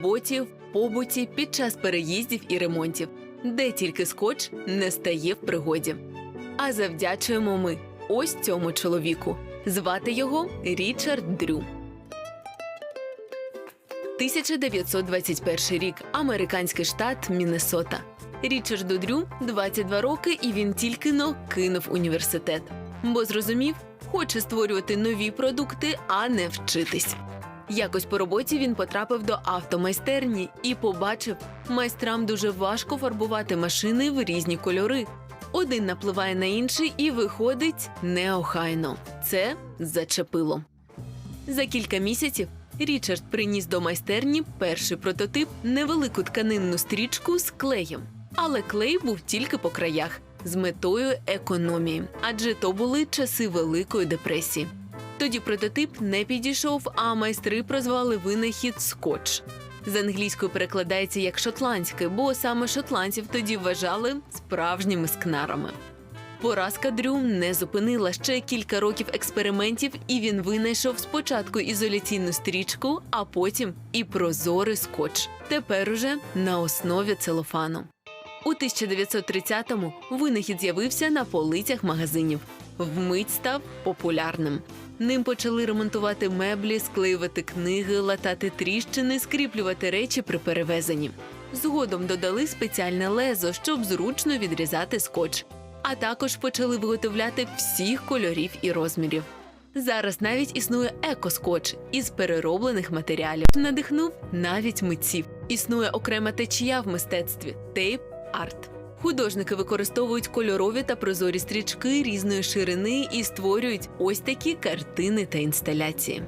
роботі, в побуті, під час переїздів і ремонтів, де тільки скотч не стає в пригоді. А завдячуємо ми ось цьому чоловіку. Звати його Річард Дрю. 1921 рік. Американський штат Міннесота. Річарду Дрю 22 роки, і він тільки но кинув університет. Бо зрозумів, хоче створювати нові продукти, а не вчитись. Якось по роботі він потрапив до автомайстерні і побачив, майстрам дуже важко фарбувати машини в різні кольори. Один напливає на інший і виходить неохайно. Це зачепило. За кілька місяців Річард приніс до майстерні перший прототип невелику тканинну стрічку з клеєм. Але клей був тільки по краях з метою економії, адже то були часи Великої депресії. Тоді прототип не підійшов, а майстри прозвали винахід скотч. З англійської перекладається як шотландське, бо саме шотландців тоді вважали справжніми скнарами. Поразка Дрю не зупинила ще кілька років експериментів, і він винайшов спочатку ізоляційну стрічку, а потім і прозорий скотч. Тепер уже на основі целофану. У 1930-му винахід з'явився на полицях магазинів. Вмить став популярним. Ним почали ремонтувати меблі, склеювати книги, латати тріщини, скріплювати речі при перевезенні. Згодом додали спеціальне лезо, щоб зручно відрізати скотч. А також почали виготовляти всіх кольорів і розмірів. Зараз навіть існує екоскотч із перероблених матеріалів. Надихнув навіть митців. Існує окрема течія в мистецтві тейп арт. Художники використовують кольорові та прозорі стрічки різної ширини і створюють ось такі картини та інсталяції.